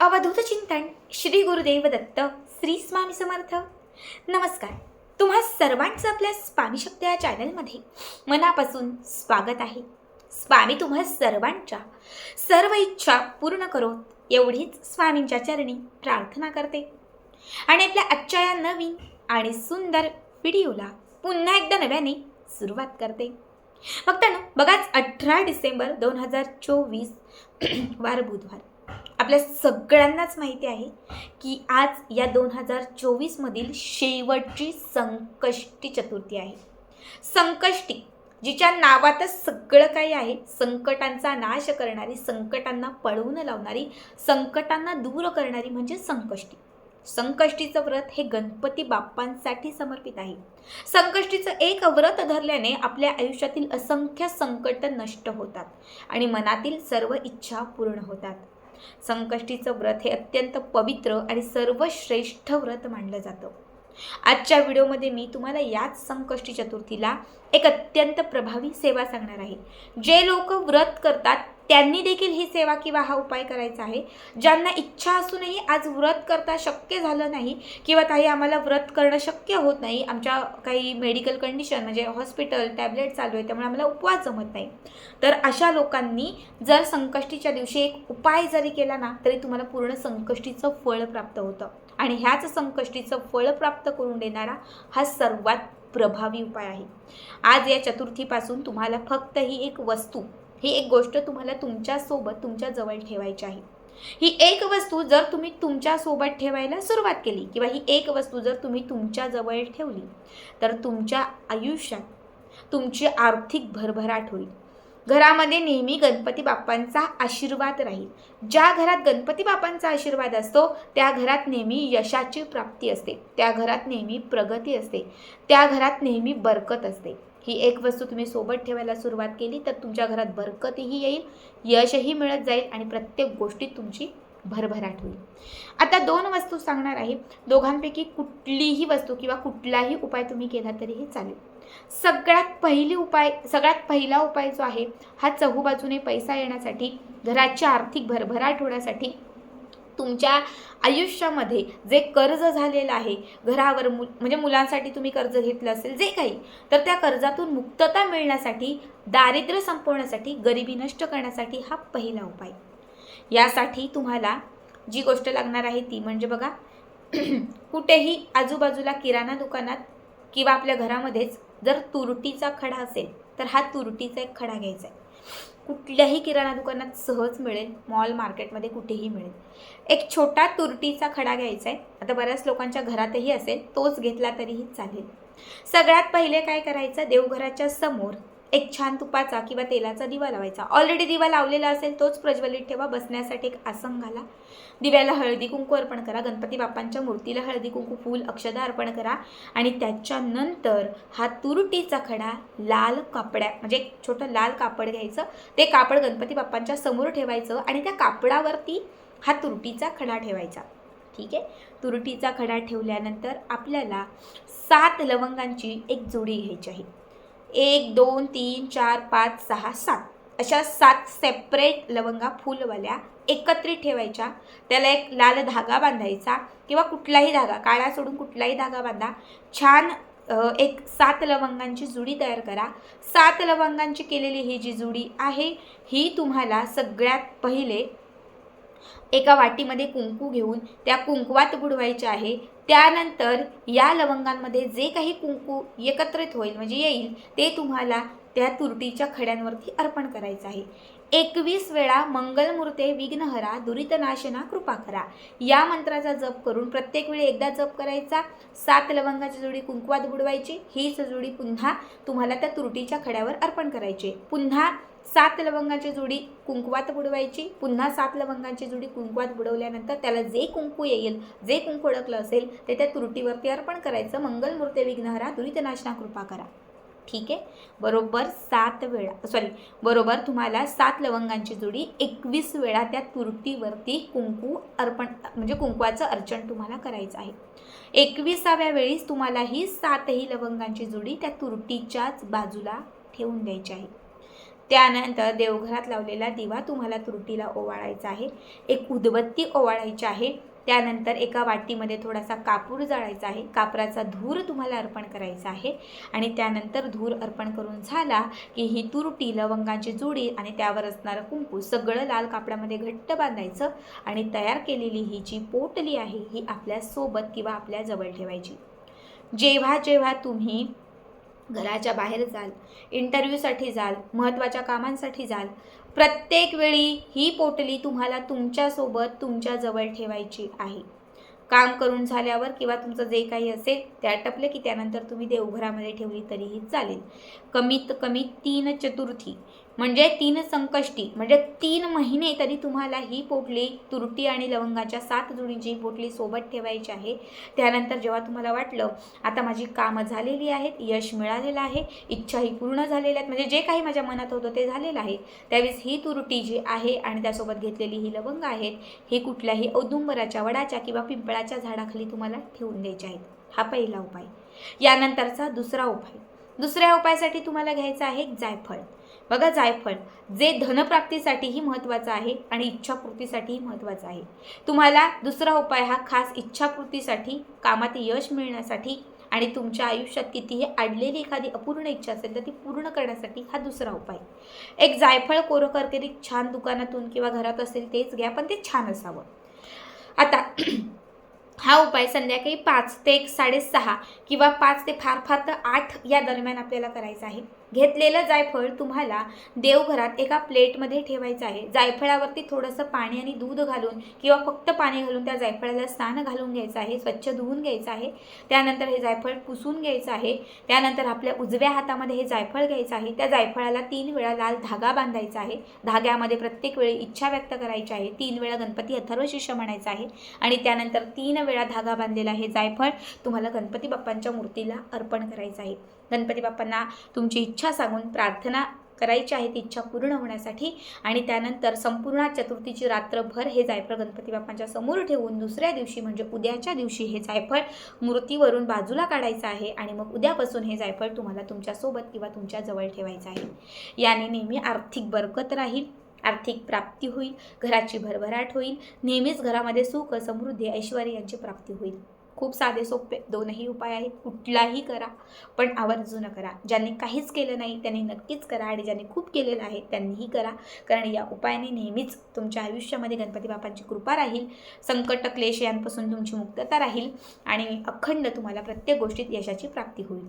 अवधूत चिंतन श्री गुरुदेव दत्त श्री स्वामी समर्थ. नमस्कार. तुम्हा सर्वांचं आपल्या स्वामी शक्ती या चॅनलमध्ये मनापासून स्वागत आहे. स्वामी तुम्हा सर्वांच्या सर्व इच्छा पूर्ण करोत एवढीच स्वामींच्या चरणी प्रार्थना करते. आणि आपल्या आजच्या या नवीन आणि सुंदर व्हिडिओला पुन्हा एकदा नव्याने सुरुवात करते. बघताना बघाच अठरा डिसेंबर दोन हजार चोवीस वार बुधवार. आपल्या सगळ्यांनाच माहिती आहे की आज या दोन हजार चोवीसमधील शेवटची संकष्टी चतुर्थी आहे. संकष्टी जिच्या नावातच सगळं काही आहे संकटांचा नाश करणारी संकटांना पळवून लावणारी संकटांना दूर करणारी म्हणजे संकष्टी. संकष्टीचं व्रत हे गणपती बाप्पांसाठी समर्पित आहे. संकष्टीचं एक व्रत धरल्याने आपल्या आयुष्यातील असंख्य संकट नष्ट होतात आणि मनातील सर्व इच्छा पूर्ण होतात. संकष्टीचं व्रत हे अत्यंत पवित्र आणि सर्वश्रेष्ठ व्रत मानलं जातं. आजच्या व्हिडिओमध्ये मी तुम्हाला याच संकष्टी चतुर्थीला एक अत्यंत प्रभावी सेवा सांगणार आहे. जे लोक व्रत करतात त्यांनी देखील ही सेवा किंवा हा उपाय करायचा आहे. ज्यांना इच्छा असूनही आज व्रत करता शक्य झालं नाही किंवा काही आम्हाला व्रत करणं शक्य होत नाही आमच्या काही मेडिकल कंडिशन म्हणजे हॉस्पिटल टॅबलेट चालू आहे त्यामुळे आम्हाला उपवास जमत नाही. तर अशा लोकांनी जर संकष्टीच्या दिवशी एक उपाय जरी केला ना तरी तुम्हाला पूर्ण संकष्टीचं फळ प्राप्त होतं. आणि ह्याच संकष्टीचं फळ प्राप्त करून देणारा हा सर्वात प्रभावी उपाय आहे. आज या चतुर्थीपासून तुम्हाला फक्त ही एक वस्तू ही एक गोष्ट तुम्हाला तुमच्यासोबत तुमच्या जवळ ठेवायची आहे. ही एक वस्तू जर तुम्ही तुमच्यासोबत ठेवायला सुरुवात केली किंवा ही एक वस्तू जर तुम्ही तुमच्याजवळ ठेवली तर तुमच्या आयुष्यात तुमची आर्थिक भरभराट होईल. घरामध्ये नेहमी गणपती बाप्पांचा आशीर्वाद राहील. ज्या घरात गणपती बाप्पांचा आशीर्वाद असतो त्या घरात नेहमी यशाची प्राप्ती असते. त्या घरात नेहमी प्रगती असते. त्या घरात नेहमी बरकत असते. ही एक वस्तू तुम्ही सोबत ठेवायला सुरुवात केली तर तुमच्या घरात बरकतही येईल यशही मिळत जाईल आणि प्रत्येक गोष्टीत तुमची भरभराट होईल. आता दोन वस्तू सांगणार आहे. दोघांपैकी कुठलीही वस्तू किंवा कुठलाही उपाय तुम्ही केला तरीही चालेल. सगळ्यात पहिली उपाय सगळ्यात पहिला उपाय जो आहे हा चहूबाजूने पैसा येण्यासाठी घराची आर्थिक भरभराट होण्यासाठी तुमच्या आयुष्यामध्ये जे कर्ज झालेलं आहे घरावर मु म्हणजे मुलांसाठी तुम्ही कर्ज घेतलं असेल जे काही तर त्या कर्जातून मुक्तता मिळण्यासाठी दारिद्र्य संपवण्यासाठी गरिबी नष्ट करण्यासाठी हा पहिला उपाय. यासाठी तुम्हाला जी गोष्ट लागणार आहे ती म्हणजे बघा कुठेही आजूबाजूला किराणा दुकानात किंवा आपल्या घरामध्येच जर तुरटीचा खडा असेल तर हा तुरटीचा एक खडा घ्यायचा आहे. कुठल्याही किराणा दुकानात सहज मिळेल मॉल मार्केटमध्ये कुठेही मिळेल. एक छोटा तुरटीचा खडा घ्यायचा आहे आता बऱ्याच लोकांच्या घरातही असेल तोच घेतला तरीही चालेल. सगळ्यात पहिले काय करायचं? देवघराच्या समोर एक छान तुपाचा किंवा तेलाचा दिवा लावायचा. ऑलरेडी दिवा लावलेला असेल तोच प्रज्वलित ठेवा. बसण्यासाठी एक आसन घाला. दिव्याला हळदी कुंकू अर्पण करा. गणपती बाप्पांच्या मूर्तीला हळदी कुंकू फूल अक्षदा अर्पण करा. आणि त्याच्यानंतर हा तुरटीचा खडा लाल कापड्या म्हणजे एक छोटं लाल कापड घ्यायचं. ते कापड गणपती बाप्पांच्या समोर ठेवायचं आणि त्या कापडावरती हा तुरटीचा खडा ठेवायचा. ठीक आहे? तुरटीचा खडा ठेवल्यानंतर आपल्याला सात लवंगांची एक जोडी घ्यायची आहे. एक दोन तीन चार पाच सहा सात. अशा सात सेपरेट लवंगा फुलवाल्या एकत्रित ठेवायच्या. त्याला एक लाल धागा बांधायचा किंवा कुठलाही धागा काळा सोडून कुठलाही धागा बांधा. छान एक सात लवंगांची जुडी तयार करा. सात लवंगांची केलेली ही जी जुडी आहे ही तुम्हाला सगळ्यात पहिले एका वाटीमध्ये कुंकू घेऊन त्या कुंकवात बुडवायचे आहे. त्यानंतर या लवंगांमध्ये जे काही कुंकू एकत्रित होईल म्हणजे येईल ते तुम्हाला त्या तुरटीच्या खड्यांवरती अर्पण करायचं आहे. एकवीस वेळा मंगलमूर्ते विघ्नहरा दुरितनाशना कृपा करा. या मंत्राचा जप करून प्रत्येक वेळी एकदा जप करायचा. सात लवंगाची जोडी कुंकवात बुडवायची. हीच जोडी पुन्हा तुम्हाला त्या तुरटीच्या खड्यावर अर्पण करायची पुन्हा सात लवंगाची जोडी कुंकवात बुडवायची पुन्हा सात लवंगांची जोडी कुंकवात बुडवल्यानंतर त्याला जे कुंकू येईल जे कुंकू अडकलं असेल ते त्या तुरटीवरती अर्पण करायचं. मंगलमूर्ती विघ्नहरा दुरितनाशना कृपा करा. ठीक आहे? बरोबर सात वेळा सॉरी बरोबर तुम्हाला सात लवंगांची जोडी एकवीस वेळा त्या तुरटीवरती कुंकू अर्पण म्हणजे कुंकवाचं अर्चन तुम्हाला करायचं आहे. एकविसाव्या वेळीस तुम्हाला ही सातही लवंगांची जोडी त्या तुरटीच्याच बाजूला ठेवून द्यायची आहे. त्यानंतर देवघरात लावलेला दिवा तुम्हाला तुरटीला ओवाळायचा आहे. एक उदबत्ती ओवाळायची आहे. त्यानंतर एका वाटीमध्ये थोडासा कापूर जाळायचा आहे. कापराचा धूर तुम्हाला अर्पण करायचा आहे. आणि त्यानंतर धूर अर्पण करून झाला की ही तुरटी लवंगाची जुडी आणि त्यावर असणारं कुंकू सगळं लाल कापडामध्ये घट्ट बांधायचं आणि तयार केलेली ही जी पोटली आहे ही आपल्यासोबत किंवा आपल्या जवळ ठेवायची. जेव्हा जेव्हा तुम्ही घराच्या बाहेर जाल इंटरव्ह्यूसाठी जाल महत्त्वाच्या कामांसाठी जाल. प्रत्येक वेळी ही पोटली तुम्हाला तुमच्यासोबत तुमच्याजवळ ठेवायची आहे. काम करून झाल्यावर किंवा तुमचं जे काही असेल ते टपले की त्यानंतर तुम्ही देवघरामध्ये ठेवली तरीही चालेल. कमीत कमी तीन चतुर्थी म्हणजे तीन संकष्टी म्हणजे तीन महिने तरी तुम्हाला ही पोटली तुरटी आणि लवंगाच्या सात जुडीची पोटली सोबत ठेवायची आहे. त्यानंतर जेव्हा तुम्हाला वाटलं आता माझी कामं झालेली आहेत यश मिळालेलं आहे इच्छाही पूर्ण झालेल्या आहेत म्हणजे जे काही माझ्या मनात होतं ते झालेलं आहे त्यावेळेस ही तुरटी जी आहे आणि त्यासोबत घेतलेली ही लवंग आहेत हे कुठल्याही औदुंबराच्या वडाच्या किंवा पिंपळाच्या झाडाखाली तुम्हाला ठेवून द्यायचे आहेत. हा पहिला उपाय. यानंतरचा दुसरा उपाय. दुसऱ्या उपायासाठी तुम्हाला घ्यायचं आहे जायफळ. बघा जायफळ जे धनप्राप्तीसाठीही महत्त्वाचं आहे आणि इच्छापूर्तीसाठीही महत्त्वाचं आहे. तुम्हाला दुसरा उपाय हा खास इच्छापूर्तीसाठी कामात यश मिळण्यासाठी आणि तुमच्या आयुष्यात कितीही अडलेली एखादी अपूर्ण इच्छा असेल तर ती पूर्ण करण्यासाठी हा दुसरा उपाय. एक जायफळ कोरं करकरीत छान दुकानातून किंवा घरात असेल तेच घ्या पण ते छान असावं. आता हा उपाय संध्याकाळी पाच ते एक साडेसहा किंवा पाच ते फार फार तर आठ या दरम्यान आपल्याला करायचा आहे. घेतलेलं जायफळ तुम्हाला देवघरात एका प्लेटमध्ये ठेवायचं आहे. जायफळावरती थोडंसं पाणी आणि दूध घालून किंवा फक्त पाणी घालून त्या जायफळाला स्नान घालून घ्यायचं आहे स्वच्छ धुवून घ्यायचं आहे. त्यानंतर हे जायफळ पुसून घ्यायचं आहे. त्यानंतर आपल्या उजव्या हातामध्ये हे जायफळ घ्यायचं आहे. त्या जायफळाला तीन वेळा लाल धागा बांधायचा आहे. धाग्यामध्ये प्रत्येक वेळी इच्छा व्यक्त करायची आहे. तीन वेळा गणपती अथर्व शिष्य म्हणायचं आहे. आणि त्यानंतर तीन वेळा धागा बांधलेला हे जायफळ. तुम्हाला गणपती बाप्पांच्या मूर्तीला अर्पण करायचं आहे. गणपती बाप्पांना तुमची इच्छा सांगून प्रार्थना करायची आहे ती इच्छा पूर्ण होण्यासाठी. आणि त्यानंतर संपूर्ण चतुर्थीची रात्रभर हे जायफळ गणपती बाप्पांच्या समोर ठेवून दुसऱ्या दिवशी म्हणजे उद्याच्या दिवशी हे जायफळ मूर्तीवरून बाजूला काढायचं आहे. आणि मग उद्यापासून हे जायफळ तुम्हाला तुमच्यासोबत किंवा तुमच्या जवळ ठेवायचं आहे. याने नेहमी आर्थिक बरकत राहील आर्थिक प्राप्ती होईल घराची भरभराट होईल नेहमीच घरामध्ये सुख समृद्धी ऐश्वर यांची प्राप्ती होईल. खूप साधे सोपे. दोनही उपाय आहेत. कुठलाही करा पण आवर्जून करा. ज्यांनी काहीच केलं नाही त्यांनी नक्कीच करा आणि ज्यांनी खूप केलेलं आहे त्यांनीही करा. कारण या उपायाने नेहमीच तुमच्या आयुष्यामध्ये गणपती बाप्पांची कृपा राहील संकट क्लेश यांपासून तुमची मुक्तता राहील आणि अखंड तुम्हाला प्रत्येक गोष्टीत यशाची प्राप्ती होईल.